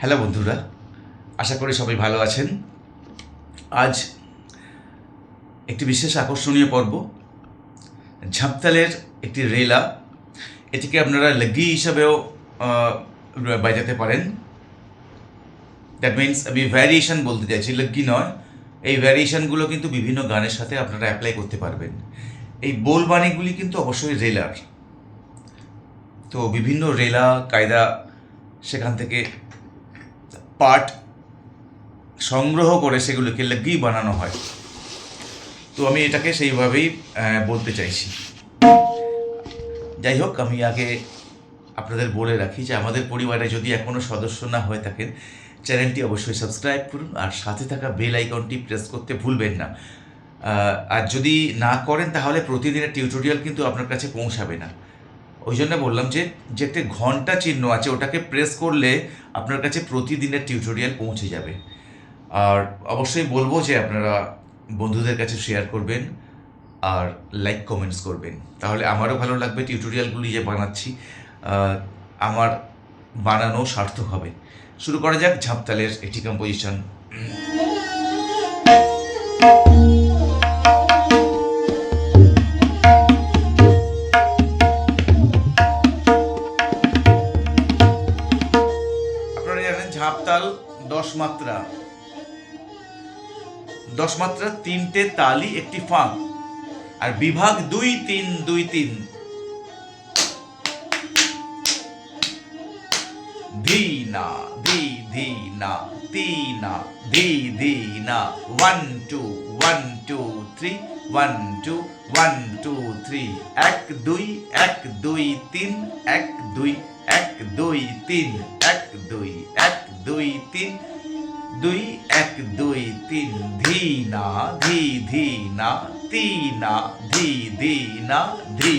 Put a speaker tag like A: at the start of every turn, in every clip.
A: Hello বন্ধুরা, আশা করি সবাই ভালো আছেন। আজ একটি বিশেষ আকর্ষণীয় পর্ব, ঝাঁপতালের একটি রেলা। এটিকে আপনারা লেগি হিসাবেও বাজাতে পারেন। দ্যাট মিন্স আমি ভ্যারিয়েশন বলতে চাইছি, লেগি নয়। এই ভ্যারিয়েশনগুলো কিন্তু বিভিন্ন গানের সাথে আপনারা অ্যাপ্লাই করতে পারবেন। এই বোলবাণীগুলি কিন্তু অবশ্যই রেলার। তো বিভিন্ন রেলা, কায়দা সেখান থেকে পার্ট সংগ্রহ করে সেগুলোকে লগি বানানো হয়। তো আমি এটাকে সেইভাবেই বলতে চাইছি। যাই হোক, আমি আগে আপনাদের বলে রাখি যে আমাদের পরিবারে যদি এখনও সদস্য না হয়ে থাকেন, চ্যানেলটি অবশ্যই সাবস্ক্রাইব করুন আর সাথে থাকা বেল আইকনটি প্রেস করতে ভুলবেন না। আর যদি না করেন, তাহলে প্রতিদিনের টিউটোরিয়াল কিন্তু আপনার কাছে পৌঁছাবে না। ওই জন্য বললাম যে যে একটা ঘণ্টা চিহ্ন আছে, ওটাকে প্রেস করলে আপনার কাছে প্রতিদিনের টিউটোরিয়াল পৌঁছে যাবে। আর অবশ্যই বলব যে আপনারা বন্ধুদের কাছে শেয়ার করবেন আর লাইক কমেন্টস করবেন। তাহলে আমারও ভালো লাগবে টিউটোরিয়ালগুলি যে বানাচ্ছি। আমার বানানো সার্থক হবে। শুরু করা যাক ঝাঁপতালের একটি কম্পোজিশন জানেন ঝাঁপতাল, দশ মাত্রা। দশ মাত্রা, তিনটে তালি, একটি ফাঁক। আর বিভাগ দুই, তিন দুই, তিন। ধি না ধি ধি না তি না ধি ধি না one two one two three one two one two three এক দুই এক দুই তিন এক দুই এক দুই তিন এক দুই এক দুই তিন দুই এক দুই তিন ধি না ধি ধি না তি না ধি ধি না ধি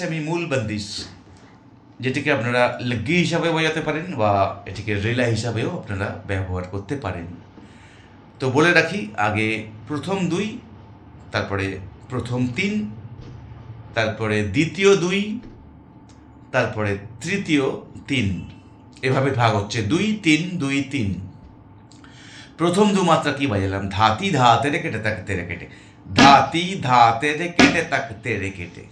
A: আমি মূল বন্দিশ, যেটিকে আপনারা লগি হিসাবে বাজাতে পারেন বা এটিকে রেলা হিসাবেও আপনারা ব্যবহার করতে পারেন। তো বলে রাখি, আগে প্রথম দুই, তারপরে প্রথম তিন, তারপরে দ্বিতীয় দুই, তারপরে তৃতীয় তিন। এভাবে ভাগ হচ্ছে, দুই, তিন দুই, তিন। প্রথম দু মাত্রা কি বাজালাম? ধাতি, ধাতে রে কেটে তাক তেরে কেটে। ধাতি, ধাতে রে কেটে তাক তেরে কেটে।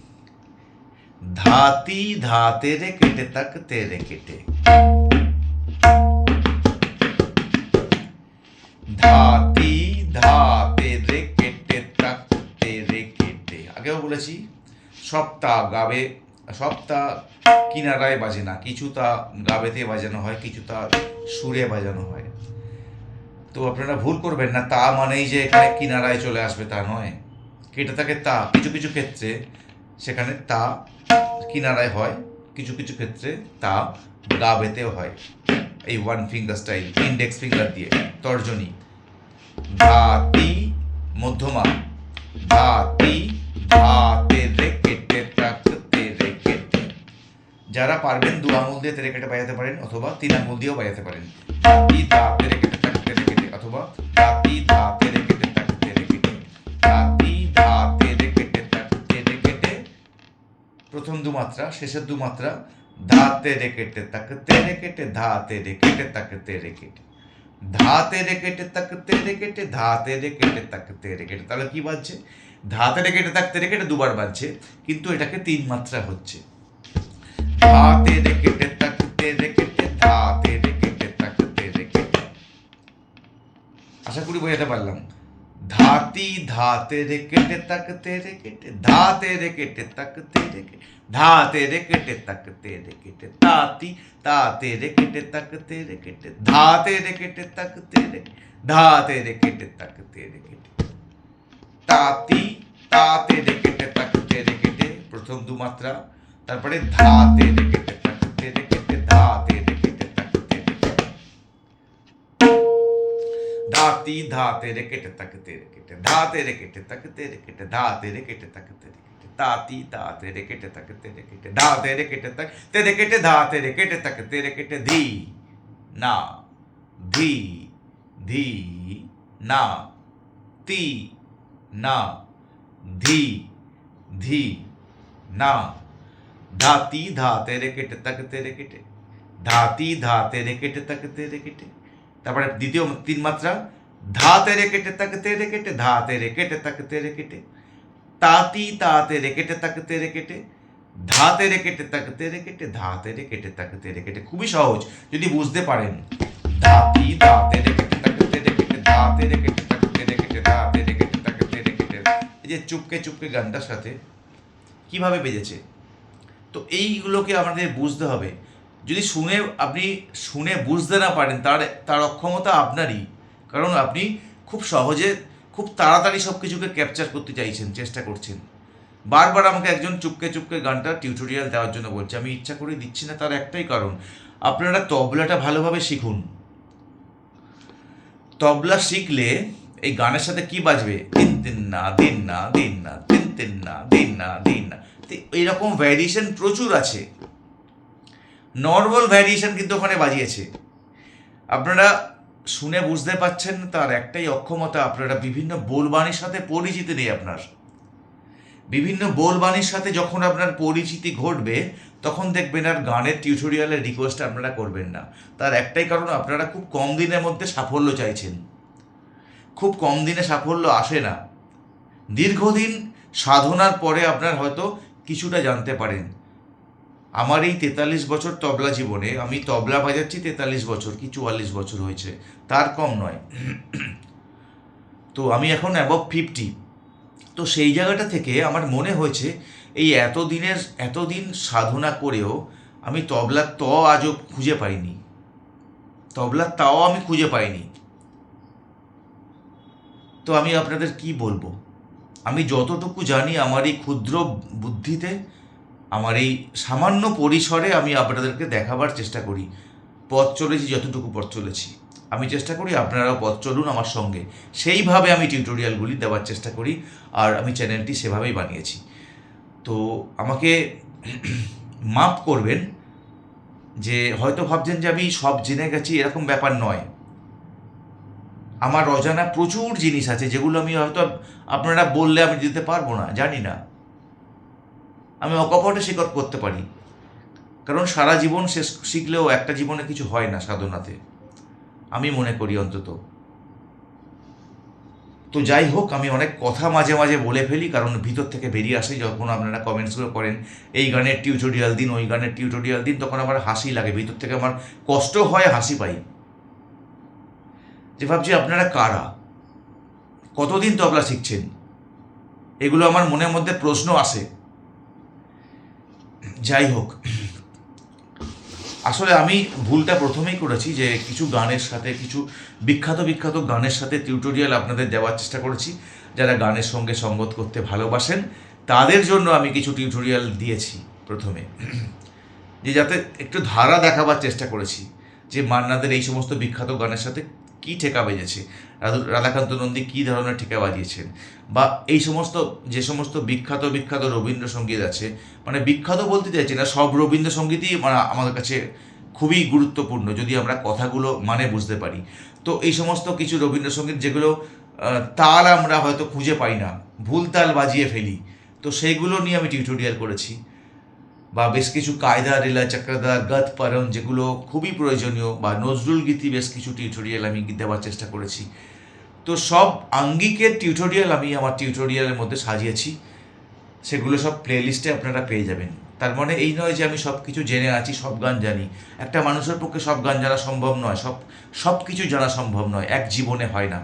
A: ধাতি ধাতে রে কেটে তাক তেরে কেটে ধাতি ধাতে রে কেটে তাক তেরে কেটে আগেও বলেছি সপ্তাহ গাবে সপ্তাহ কিনারায় বাজে না কিছু তা গাবেতে বাজানো হয় কিছু তা সুরে বাজানো হয় তো আপনারা ভুল করবেন না তা মানেই যে এখানে কিনারায় চলে আসবে তা নয় কেটে থাকে তা কিছু কিছু ক্ষেত্রে সেখানে তা কিনারায় হয়, কিছু কিছু ক্ষেত্রে তা গা বেতেও হয়। এই one finger style index finger দিয়ে, তর্জনী। ধাতি, মধ্যমা। ধাতি, ধাতে রে কেটে তাকতে রে কেটে যারা পারবেন দু আঙুল দিয়ে তেরে কেটে বাজাতে পারেন অথবা তিন আঙুল দিয়েও বাজাতে পারেন। ধাতি, ধাতে রে কেটে তাকতে রে কেটে অথবা ধাতি, ধাতে প্রথম দু মাত্রা, শেষের দু মাত্রা, ধাতে রেকেটে তাকতে রে কেটে ধাতে রে কেটে তাকতে রে কেটে ধাতে রে কেটে তাকতে রে কেটে ধাতে রে কেটে তাকতে রে কেটে তাহলে কি বাজছে? ধাতে রে কেটে তাকতে রে কেটে দুবার বাজছে, কিন্তু এটাকে তিন মাত্রা হচ্ছে। ধাতে রে কেটে তাকতে রে কেটে ধাতে রে কেটে তাকতে রে কেটে আশা করি বোঝাতে পারলাম। ধাতি ধাতে রে কেটে তাকতে রে কেটে ধাতে রে কেটে তাকতে রে কেটে ধাতে রে কেটে তাকতে রে কেটে তাতি তাতে রে কেটে তাকতে রে কেটে ধাতে রে কেটে তাকতে রে ধাতে রে কেটে তাকতে রে কেটে তাতি তাতে রে কেটে তাকতে রে কেটে প্রথম দু মাত্রা তারপরে ধাতে রে কেটে তাকতে রে ধাতি ধাতে রে কেটে তাকতে রে কেটে ধাতে রে কেটে তাকতে রে কেটে ধাতে রে কেটে তাকতে রে কেটে তাতি তাতে রে কেটে তাকতে রে কেটে ধাতে রে কেটে তাকতে রে কেটে ধাতে রে কেটে তাকতে রে কেটে ধি না ধি ধি না তি না ধি ধি না ধাতি ধাতে রে কেটে তাকতে রে কেটে ধাতি ধাতে রে কেটে তাকতে রে কেটে তারপরে দ্বিতীয় তিন মাত্রা ধাতে রে কেটে তাকতে রে কেটে ধাতে রে কেটে তাকতে রে কেটে তাতি তাতে রে কেটে তাকতে রে কেটে ধাতে রে কেটে তাকতে রে কেটে ধাতে রে কেটে তাকতে রে কেটে। খুবই সহজ, যদি বুঝতে পারেন। ধাতি ধাতে রে কেটে তাকতে রে কেটে ধাতে রে কেটে তাকতে রে কেটে ধাতে রে কেটে তাকতে রে কেটে। এই যে চুপকে চুপকে গানটার সাথে কীভাবে বেজেছে? তো এইগুলোকে আমাদের বুঝতে হবে। যদি শুনে আপনি শুনে বুঝতে না পারেন, তার তার অক্ষমতা আপনারই। কারণ আপনি খুব সহজে, খুব তাড়াতাড়ি সব কিছুকে ক্যাপচার করতে চাইছেন, চেষ্টা করছেন। বারবার আমাকে একজন চুপকে চুপকে গানটা টিউটোরিয়াল দেওয়ার জন্য বলছে, আমি ইচ্ছা করে দিচ্ছি না, তার একটাই কারণ, আপনারা তবলাটা ভালোভাবে শিখুন। তবলা শিখলে এই গানের সাথে কি বাজবে? তিন তিন, না দিন না দিন না, তিন তিন, না দিন না দিন না। এইরকম ভ্যারিয়েশন প্রচুর আছে। নর্মাল ভ্যারিয়েশন কিন্তু ওখানে বাজিয়েছে। আপনারা শুনে বুঝতে পাচ্ছেন তার একটাই অক্ষমতা, আপনারা বিভিন্ন বোলবাণীর সাথে পরিচিতি নেই আপনার। বিভিন্ন বোলবাণীর সাথে যখন আপনার পরিচিতি ঘটবে, তখন দেখবেন আর গানের টিউটোরিয়ালের রিকোয়েস্ট আপনারা করবেন না। তার একটাই কারণ, আপনারা খুব কম দিনের মধ্যে সাফল্য চাইছেন। খুব কম দিনে সাফল্য আসে না। দীর্ঘদিন সাধনার পরে আপনার হয়তো কিছুটা জানতে পারেন। আমার এই তেতাল্লিশ বছর তবলা জীবনে, আমি তবলা বাজাচ্ছি তেতাল্লিশ বছর কি চুয়াল্লিশ বছর হয়েছে, তার কম নয়। তো আমি এখন অ্যাবভ ফিফটি তো সেই জায়গাটা থেকে আমার মনে হয়েছে, এই এতদিনের, এতদিন সাধনা করেও আমি তবলার ত আজও খুঁজে পাইনি। তবলার তাও আমি খুঁজে পাইনি। তো আমি আপনাদের কি বলব? আমি যতটুকু জানি আমার এই ক্ষুদ্র বুদ্ধিতে আমার এই সামান্য পরিসরে আমি আপনাদেরকে দেখাবার চেষ্টা করি। পথ চলেছি, যতটুকু পথ চলেছি। আমি চেষ্টা করি আপনারাও পথ চলুন আমার সঙ্গে। সেইভাবে আমি টিউটোরিয়ালগুলি দেওয়ার চেষ্টা করি আর আমি চ্যানেলটি সেভাবেই বানিয়েছি। তো আমাকে মাপ করবেন যে হয়তো ভাবছেন যে আমি সব জেনে গেছি, এরকম ব্যাপার নয়। আমার অজানা প্রচুর জিনিস আছে যেগুলো আমি হয়তো আপনারা বললে আমি দিতে পারব না, জানি না। আমি অকপটে স্বীকার করতে পারি। কারণ সারা জীবন শেষ শিখলেও একটা জীবনে কিছু হয় না সাধনাতে। আমি মনে করি অন্তত। তো যাই হোক, আমি অনেক কথা মাঝে মাঝে বলে ফেলি, কারণ ভিতর থেকে বেরিয়ে আসে, যখন আপনারা কমেন্টসগুলো করেন, এই গানের টিউটোরিয়াল দিন, ওই গানের টিউটোরিয়াল দিন, তখন আমার হাসি লাগে, ভিতর থেকে আমার কষ্ট হয়, হাসি পাই। যে ভাবছি, আপনারা কারা? কতদিন তবলা শিখছেন? এগুলো আমার মনের মধ্যে প্রশ্ন আসে। যাই হোক, আসলে আমি ভুলটা প্রথমেই করেছি যে কিছু গানের সাথে, কিছু বিখ্যাত বিখ্যাত গানের সাথে টিউটোরিয়াল আপনাদের দেওয়ার চেষ্টা করেছি। যারা গানের সঙ্গে সঙ্গত করতে ভালোবাসেন, তাদের জন্য আমি কিছু টিউটোরিয়াল দিয়েছি প্রথমে। যে যাতে একটু ধারা দেখাবার চেষ্টা করেছি যে মান্নাদের এই সমস্ত বিখ্যাত গানের সাথে কী ঠেকা বেজেছে রাধু- রাধাকান্ত নন্দী কী ধরনের ঠেকা বাজিয়েছেন? বা এই সমস্ত, যে সমস্ত বিখ্যাত বিখ্যাত রবীন্দ্রসঙ্গীত আছে মানে বিখ্যাত বলতে চাইছি না, সব রবীন্দ্রসঙ্গীতই মানে আমাদের কাছে খুবই গুরুত্বপূর্ণ, যদি আমরা কথাগুলো মানে বুঝতে পারি। তো এই সমস্ত কিছু রবীন্দ্রসঙ্গীত যেগুলো তাল আমরা হয়তো খুঁজে পাই না, ভুল তাল বাজিয়ে ফেলি, তো সেইগুলো নিয়ে আমি টিউটোরিয়াল করেছি। বা বেশ কিছু কায়দা, রেলা চক্রদার গত পারণ যেগুলো খুবই প্রয়োজনীয় বা নজরুল গীতি বেশ কিছু টিউটোরিয়াল আমি দেওয়ার চেষ্টা করেছি। তো সব আঙ্গিকের টিউটোরিয়াল আমি আমার টিউটোরিয়ালের মধ্যে সাজিয়েছি। সেগুলো সব প্লেলিস্টে আপনারা পেয়ে যাবেন। তার মানে এই নয় যে আমি সব কিছু জেনে আছি, সব গান জানি। একটা মানুষের পক্ষে সব গান জানা সম্ভব নয়, সব সব কিছু জানা সম্ভব নয়, এক জীবনে হয় না।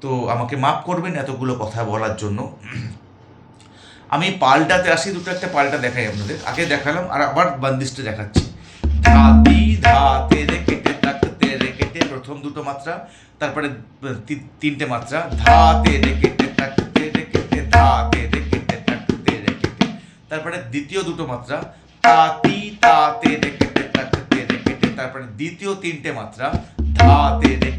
A: তো আমাকে মাফ করবেন এতগুলো কথা বলার জন্য। আমি পাল্টাতে আসি, দুটো একটা পাল্টা দেখাই আপনাদের। আগে দেখালাম, আর আবার বান্দিশটা দেখাচ্ছি। রে কেটে প্রথম দুটো মাত্রা, তারপরে তিনটে মাত্রা। ধাতে ধাতে তারপরে দ্বিতীয় দুটো মাত্রা। তাতি তাতে রে কেটে তাকতে তারপরে দ্বিতীয় তিনটে মাত্রা। ধাতে রে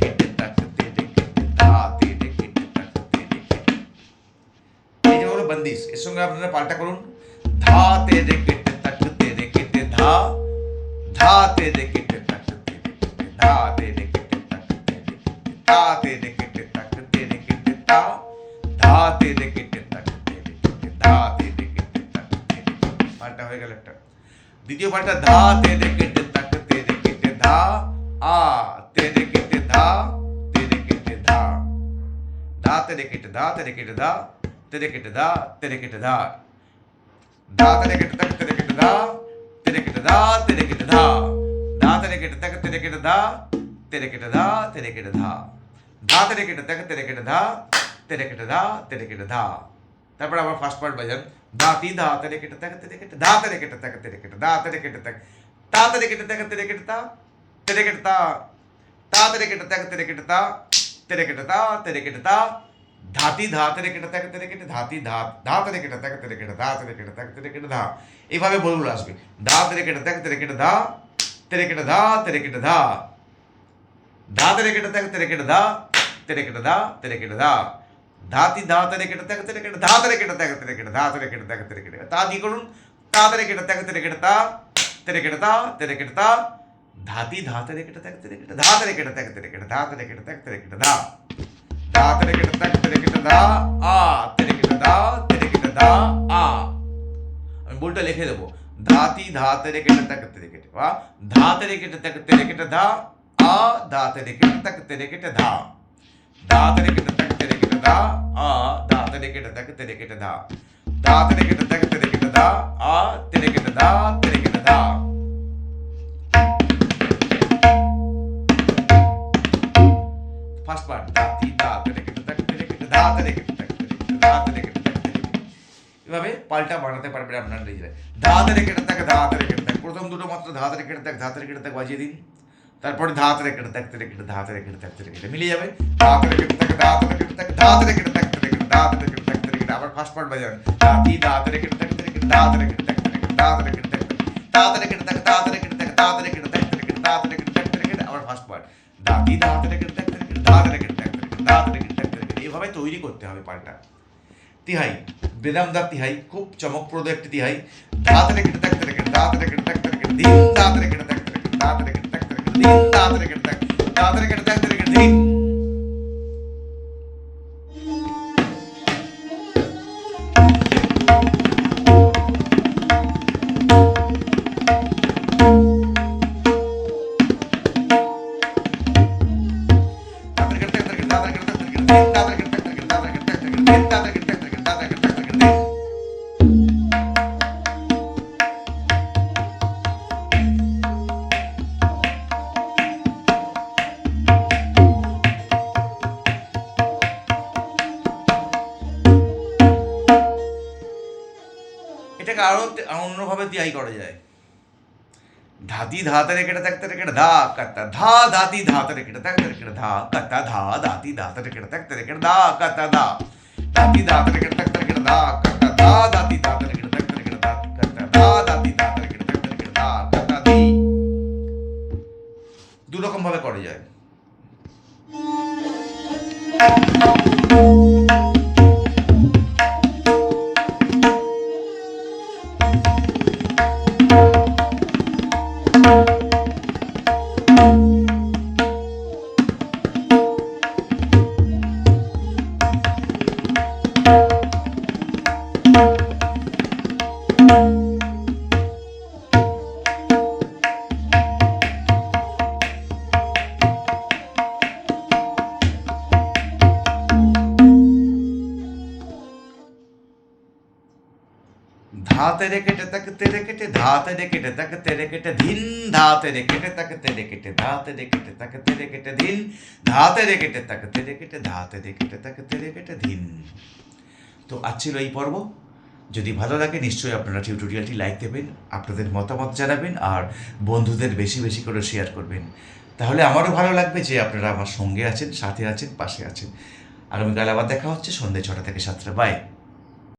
A: বন্দিশ এর সঙ্গে আপনারা পাল্টা করুন ধা তে রে কেটে তাক তে রে কেটে ধা ধা তে রে কেটে তাক তে রে কেটে ধা তে রে কেটে তাক তে রে কেটে ধা তে রে কেটে তাক তে রে কেটে তা ধা তে রে কেটে তাক তে রে কেটে ধা তে রে কেটে তাক তে রে কেটে পাল্টা হয়ে গেল একটা দ্বিতীয় পাল্টা ধা তে রে কেটে তাক তে রে কেটে ধা আ তে রে কেটে ধা তে রে কেটে ধা ধা তে রে কেটে ধা তে রে কেটে ধা তেরে কেটে দা তেরে কেটে দা দা তেরে কেটে তক তেরে কেটে দা তেরে কেটে দা তেরে কেটে দা দা তেরে কেটে তক তেরে কেটে দা তেরে কেটে দা তেরে কেটে দা দা তেরে কেটে তক তেরে কেটে দা তেরে কেটে দা তেরে কেটে দা তারপর আবার ফার্স্ট পার্ট বাজান দাতি দা তেরে কেটে তক তেরে কেটে দা তেরে কেটে তক তেরে কেটে দা তেরে কেটে তক তা তেরে কেটে তক তেরে কেটে তা তেরে কেটে তা তা তেরে কেটে তক তেরে কেটে তা তেরে কেটে তা তেরে কেটে তা ধাতি ধা তেরে কেটে থাকে তেরে কেটে ধাতি ধা ধা তেরে কেটে থাকে তেরে কেটে ধা তেরে কেটে থাকে তেরে কেটে ধা এইভাবে বলগুলো আসবে ধা তেরে কেটে থাকে তেরে কেটে ধা তেরে কেটে ধা তেরে কেটে ধা ধা তেরে কেটে থাকে তেরে কেটে ধা তেরে কেটে ধা তেরে কেটে ধা ধাতি ধা তেরে কেটে থাকে তেরে কেটে ধা তেরে কেটে থাকে তেরে কেটে ধা তেরে কেটে থাকে তেরে কেটে তা দিয়ে করুন তা তেরে কেটে থাকে তেরে কেটে তা তেরে কেটে তা তেরে কেটে তা ধাতি ধা তেরে কেটে থাকে তেরে কেটে ধা তেরে কেটে থাকে তেরে কেটে ধা তেরে কেটে থাকে তেরে কেটে ধা da tere kita tak tere kita da a tere kita da tere kita da a আমি বলটা লিখে দেবো ধাতি ধা তেরে কেটে তাক তেরে কেটে বা ধা তেরে কেটে তাক তেরে কেটে ধা আ ধা তেরে কেটে তাক তেরে কেটে ধা ধা তেরে কেটে তাক তেরে কেটে ধা আ ধা তেরে কেটে তাক তেরে কেটে ধা ধা তেরে কেটে তাক তেরে কেটে তেরে কেটে এভাবে পাল্টা বানাতে পারবেন আপনারা নিজেরা ধা তেরে কেটে তাক ধা তেরে কেটে তাক প্রথম দুটো মাত্র ধা তেরে কেটে তাক ধা তেরে কেটে তাক বাজিয়ে দিন তারপরে ধা তেরে কেটে তাক তেরে কেটে ধা তেরে কেটে তাক তেরে কেটে মিলে যাবে ধা তেরে কেটে তাক ধা তেরে কেটে তাক ধা তেরে কেটে তাক তেরে কেটে ধা তেরে কেটে তাক তেরে কেটে আবার ফার্স্ট পার্ট বাজান দাতি দা তেরে কেটে তাক তেরে কেটে ধা তেরে কেটে তাক তেরে কেটে ধা তেরে কেটে তাক ধা তেরে কেটে তাক ধা তেরে কেটে তাক ধা তেরে কেটে তাক তেরে কেটে ধা তেরে কেটে তাক তেরে কেটে আবার ফার্স্ট পার্ট দাতি দা তেরে কেটে তাক তেরে কেটে ধা তেরে কেটে তাক তেরে কেটে ধা তেরে কেটে তাক তেরে কেটে এইভাবে তৈরি করতে হবে পাল্টা তিহাই বেদামদা তিহাই খুব চমকপ্রদ একটি তিহাই দাঁত রেখে থাকতে রেখে দাঁত রেখে থাকতে রেখে দিন দাঁত রেখে থাকতে রেখে দাঁত রেখে থাকতে রেখে দিন দাঁত রেখে থাকতে দাঁত রেখে থাকতে রেখে দিন দাঁত এটাকে আরও তে- অন্যভাবে তিয়াই করা যায় ধাতি ধাতে রেখে থাকতে রেখে ধা কত্তা ধা ধাতি ধাতে রেখে থাকতে রেখে ধা কত্তা ধা ধাতি ধাতে রেখে থাকতে রেখে ধা কত্তা ধা ধাতি ধাতে রেখে থাকতে রেখে ধা কত্তা ধা ধাতি ধাতে রেখে থাকতে রেখে ধা কত্তা ধা ধাতি ধাতে রেখে থাকতে রেখে ধা কত্তা ধি রকমভাবে করা যায় ধাতে রে কেটে তাকে তেরে কেটে ধাতে রে কেটে তাকে তেরে কেটে ধিন ধাতে রে কেটে তাকে তেরে কেটে ধাতে রে কেটে তাকে তেরে কেটে ধিন ধাতে রে কেটে তাকে তেরে কেটে ধাতে রে কেটে তাকে তেরে কেটে ধিন তো আজ ছিল এই পর্ব। যদি ভালো লাগে, নিশ্চয়ই আপনারা টিউটোরিয়ালটি লাইক দেবেন, আপনাদের মতামত জানাবেন আর বন্ধুদের বেশি বেশি করে শেয়ার করবেন। তাহলে আমারও ভালো লাগবে যে আপনারা আমার সঙ্গে আছেন, সাথে আছেন, পাশে আছেন। আগামীকাল আবার দেখা হচ্ছে সন্ধ্যে ছটা থেকে সাতটা। বাই